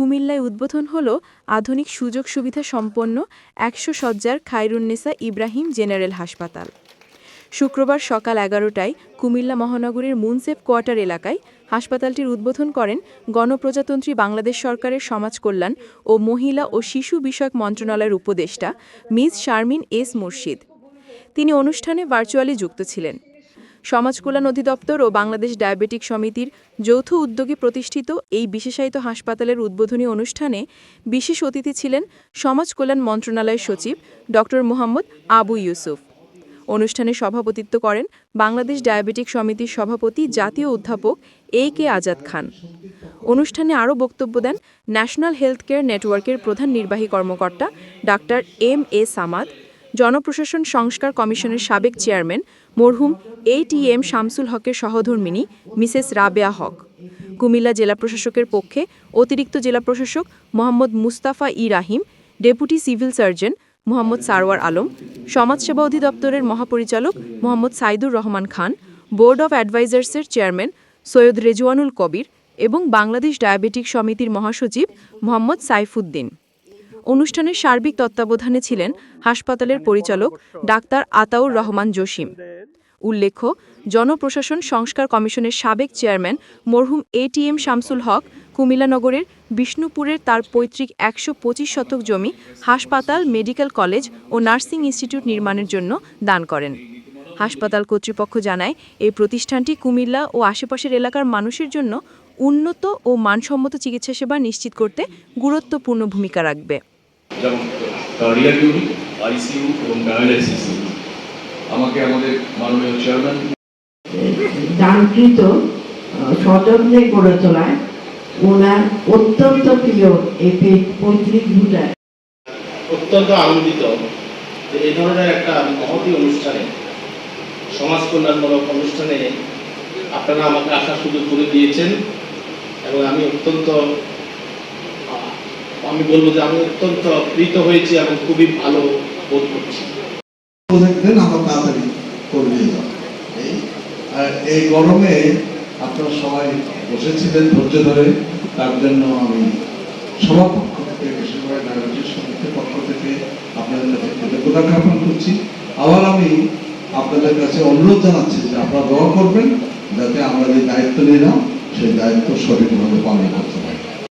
কুমিল্লায় উদ্বোধন হল আধুনিক সুযোগ সুবিধা সম্পন্ন একশো সজ্জার খায়রুন্নেসা ইব্রাহিম জেনারেল হাসপাতাল। শুক্রবার সকাল এগারোটায় কুমিল্লা মহানগরীর মুনসেফ কোয়ার্টার এলাকায় হাসপাতালটির উদ্বোধন করেন গণপ্রজাতন্ত্রী বাংলাদেশ সরকারের সমাজ কল্যাণ ও মহিলা ও শিশু বিষয়ক মন্ত্রণালয়ের উপদেষ্টা মিস শারমিন এস মুর্শিদ। তিনি অনুষ্ঠানে ভার্চুয়ালি যুক্ত ছিলেন। সমাজ কল্যাণ অধিদপ্তর ও বাংলাদেশ ডায়াবেটিক সমিতির যৌথ উদ্যোগে প্রতিষ্ঠিত এই বিশেষায়িত হাসপাতালের উদ্বোধনী অনুষ্ঠানে বিশেষ অতিথি ছিলেন সমাজ কল্যাণ মন্ত্রণালয়ের সচিব ড মোহাম্মদ আবু ইউসুফ। অনুষ্ঠানে সভাপতিত্ব করেন বাংলাদেশ ডায়াবেটিক সমিতির সভাপতি, জাতীয় অধ্যাপক এ কে আজাদ খান। অনুষ্ঠানে আরও বক্তব্য দেন ন্যাশনাল হেলথ কেয়ার নেটওয়ার্কের প্রধান নির্বাহী কর্মকর্তা ডাক্তার এম এ সামাদ জনপ্রশাসন সংস্কার কমিশনের সাবেক চেয়ারম্যান মরহুম এটিএম শামসুল হকের সহধর্মিনী মিসেস রাবেয়া হক। কুমিল্লা জেলা প্রশাসকের পক্ষে অতিরিক্ত জেলা প্রশাসক Mohammad Mustafa E Rahim, deputy civil surgeon Mohammad Sarwar Alam, সমাজসেবা অধিদপ্তরের মহাপরিচালক মোহাম্মদ সাইদুর রহমান খান, বোর্ড অব অ্যাডভাইজার্সের চেয়ারম্যান সৈয়দ রেজওয়ানুল কবির এবং বাংলাদেশ ডায়াবেটিক সমিতির মহাসচিব মোহাম্মদ সাইফুদ্দিন। অনুষ্ঠানের সার্বিক তত্ত্বাবধানে ছিলেন হাসপাতালের পরিচালক ডাক্তার আতাউর রহমান জসিম। উল্লেখ্য, জনপ্রশাসন সংস্কার কমিশনের সাবেক চেয়ারম্যান মরহুম এটিএম শামসুল হক কুমিল্লা নগরের বিষ্ণুপুরের তার পৈতৃক একশো পঁচিশ শতক জমি হাসপাতাল, মেডিকেল কলেজ ও নার্সিং ইনস্টিটিউট নির্মাণের জন্য দান করেন। হাসপাতাল কর্তৃপক্ষ জানায় এই প্রতিষ্ঠানটি কুমিল্লা ও আশেপাশের এলাকার মানুষের জন্য উন্নত ও মানসম্মত চিকিৎসা সেবা নিশ্চিত করতে গুরুত্বপূর্ণ ভূমিকা রাখবে। যেমন কার্ডিয়াক ইউনিট আইসিইউ এবং ডায়ালাইসিস ইউনিট আমাকে আমাদের মাননীয় চেয়ারম্যান দানকৃত সযত্নে করে তোলায় ওনার অত্যন্ত প্রিয় এই পৈতৃক ভূটায় অত্যন্ত আনন্দিত যে এই ধরনের একটা মহতি অনুষ্ঠানে সমাজ কল্যাণমূলক অনুষ্ঠানে আপনারা আমাকে আসার সুযোগ করে দিয়েছেন এবং আমি অত্যন্ত আমি বলব যে আমি অত্যন্ত প্রীত হয়েছি এবং খুবই ভালো বোধ করছি। দেখবেন আমরা তাড়াতাড়ি এই গরমে আপনারা সবাই বসেছিলেন ধৈর্য ধরে, তার জন্য আমি সবার পক্ষ থেকে বিশেষ করে ডায়াবেটিস সমিতির পক্ষ থেকে আপনাদের কাছে কৃতজ্ঞতা জ্ঞাপন করছি। আবার আমি আপনাদের কাছে অনুরোধ জানাচ্ছি যে আপনারা দোয়া করবেন যাতে আমরা যে দায়িত্ব নিলাম, সেই দায়িত্ব সঠিকভাবে পালন করতে পারি।